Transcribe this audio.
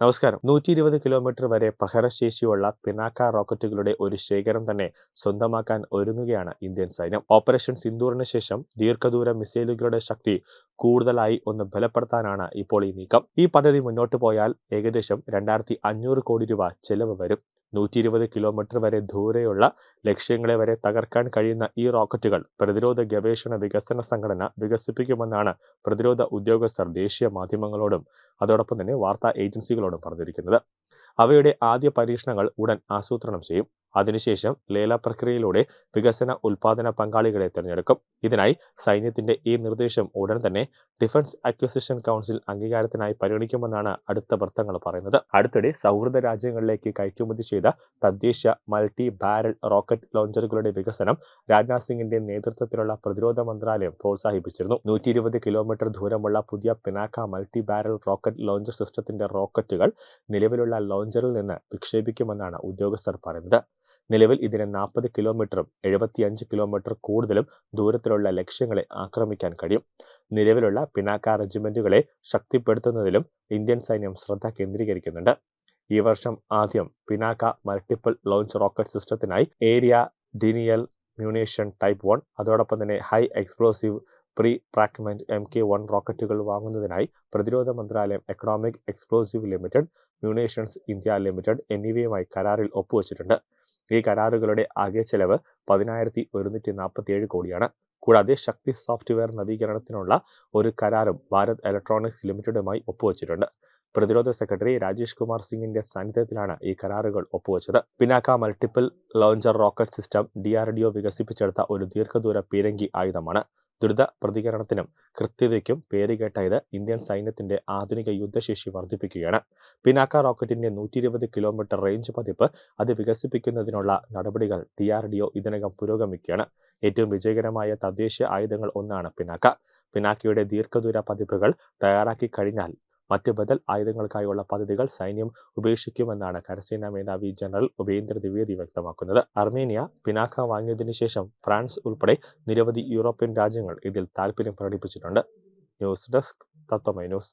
നമസ്കാരം. നൂറ്റി ഇരുപത് കിലോമീറ്റർ വരെ പ്രഹരശേഷിയുള്ള പിനാക്ക റോക്കറ്റുകളുടെ ഒരു ശേഖരം തന്നെ സ്വന്തമാക്കാൻ ഒരുങ്ങുകയാണ് ഇന്ത്യൻ സൈന്യം. ഓപ്പറേഷൻ സിന്ദൂറിന് ശേഷം ദീർഘദൂര മിസൈലുകളുടെ ശക്തി കൂടുതലായി ഒന്ന് ബലപ്പെടുത്താനാണ് ഇപ്പോൾ ഈ നീക്കം. ഈ പദ്ധതി മുന്നോട്ട് പോയാൽ ഏകദേശം രണ്ടായിരത്തി അഞ്ഞൂറ് കോടി രൂപ ചെലവ് വരും. നൂറ്റി ഇരുപത് കിലോമീറ്റർ വരെ ദൂരെയുള്ള ലക്ഷ്യങ്ങളെ വരെ തകർക്കാൻ കഴിയുന്ന ഈ റോക്കറ്റുകൾ പ്രതിരോധ ഗവേഷണ വികസന സംഘടന വികസിപ്പിക്കുമെന്നാണ് പ്രതിരോധ ഉദ്യോഗസ്ഥർ ദേശീയ മാധ്യമങ്ങളോടും അതോടൊപ്പം തന്നെ വാർത്താ ഏജൻസികളോടും പറഞ്ഞിരിക്കുന്നത്. അവയുടെ ആദ്യ പരീക്ഷണങ്ങൾ ഉടൻ ആസൂത്രണം ചെയ്യും. അതിനുശേഷം ലേല പ്രക്രിയയിലൂടെ വികസന ഉൽപാദന പങ്കാളികളെ തിരഞ്ഞെടുക്കും. ഇതിനായി സൈന്യത്തിന്റെ ഈ നിർദ്ദേശം ഉടൻ തന്നെ ഡിഫൻസ് അക്വിസിഷൻ കൗൺസിൽ അംഗീകാരത്തിനായി പരിഗണിക്കുമെന്നാണ് അടുത്ത വൃത്തങ്ങൾ പറയുന്നത്. അടുത്തിടെ സൗഹൃദ രാജ്യങ്ങളിലേക്ക് കയറ്റുമതി ചെയ്ത തദ്ദേശ മൾട്ടി ബാരൽ റോക്കറ്റ് ലോഞ്ചറുകളുടെ വികസനം രാജ്നാഥ് സിംഗിന്റെ നേതൃത്വത്തിലുള്ള പ്രതിരോധ മന്ത്രാലയം പ്രോത്സാഹിപ്പിച്ചിരുന്നു. നൂറ്റി ഇരുപത് കിലോമീറ്റർ ദൂരമുള്ള പുതിയ Pinaka multi barrel rocket launcher സിസ്റ്റത്തിന്റെ റോക്കറ്റുകൾ നിലവിലുള്ള ലോഞ്ചറിൽ നിന്ന് വിക്ഷേപിക്കുമെന്നാണ് ഉദ്യോഗസ്ഥർ പറയുന്നത്. നിലവിൽ ഇതിന് നാൽപ്പത് കിലോമീറ്ററും എഴുപത്തിയഞ്ച് കിലോമീറ്റർ കൂടുതലും ദൂരത്തിലുള്ള ലക്ഷ്യങ്ങളെ ആക്രമിക്കാൻ കഴിയും. നിലവിലുള്ള പിനാക്ക റെജിമെന്റുകളെ ശക്തിപ്പെടുത്തുന്നതിലും ഇന്ത്യൻ സൈന്യം ശ്രദ്ധ കേന്ദ്രീകരിക്കുന്നുണ്ട്. ഈ വർഷം ആദ്യം പിനാക്ക മൾട്ടിപ്പിൾ ലോഞ്ച് റോക്കറ്റ് സിസ്റ്റത്തിനായി area denial munition type one അതോടൊപ്പം തന്നെ high explosive pre fragmentation M K one റോക്കറ്റുകൾ വാങ്ങുന്നതിനായി പ്രതിരോധ മന്ത്രാലയം economic explosive limited munitions India limited എന്നിവയുമായി കരാറിൽ ഒപ്പുവച്ചിട്ടുണ്ട്. ഈ കരാറുകളുടെ ആകെ ചെലവ് പതിനായിരത്തി ഒരുന്നൂറ്റി നാൽപ്പത്തി ഏഴ് കോടിയാണ്. കൂടാതെ ശക്തി സോഫ്റ്റ്വെയർ നവീകരണത്തിനുള്ള ഒരു കരാറും ഭാരത് ഇലക്ട്രോണിക്സ് ലിമിറ്റഡുമായി ഒപ്പുവച്ചിട്ടുണ്ട്. പ്രതിരോധ സെക്രട്ടറി രാജേഷ് കുമാർ സിംഗിന്റെ സാന്നിധ്യത്തിലാണ് ഈ കരാറുകൾ ഒപ്പുവച്ചത്. Pinaka multiple launcher rocket system D R D O വികസിപ്പിച്ചെടുത്ത ഒരു ദീർഘദൂര പീരങ്കി ആയുധമാണ്. ദ്രുത പ്രതികരണത്തിനും കൃത്യതയ്ക്കും പേരുകേട്ട ഇത് ഇന്ത്യൻ സൈന്യത്തിന്റെ ആധുനിക യുദ്ധശേഷി വർദ്ധിപ്പിക്കുകയാണ്. പിനാക്ക റോക്കറ്റിന്റെ നൂറ്റി ഇരുപത് കിലോമീറ്റർ റേഞ്ച് പതിപ്പ് അത് വികസിപ്പിക്കുന്നതിനുള്ള നടപടികൾ ഡി ആർ ഡി ഒ ഇതിനകം പുരോഗമിക്കുകയാണ്. ഏറ്റവും വിജയകരമായ തദ്ദേശീയ ആയുധങ്ങൾ ഒന്നാണ് പിനാക്ക. പിനാക്കയുടെ ദീർഘദൂര പതിപ്പുകൾ തയ്യാറാക്കി കഴിഞ്ഞാൽ മറ്റ് ബദൽ ആയുധങ്ങൾക്കായുള്ള പദ്ധതികൾ സൈന്യം ഉപേക്ഷിക്കുമെന്നാണ് കരസേനാ മേധാവി ജനറൽ ഉപേന്ദ്ര ദ്വിവേദി വ്യക്തമാക്കുന്നത്. അർമേനിയ പിനാക്ക വാങ്ങിയതിനു ശേഷം ഫ്രാൻസ് ഉൾപ്പെടെ നിരവധി യൂറോപ്യൻ രാജ്യങ്ങൾ ഇതിൽ താൽപര്യം പ്രകടിപ്പിച്ചിട്ടുണ്ട്. News desk Tatwamayi news.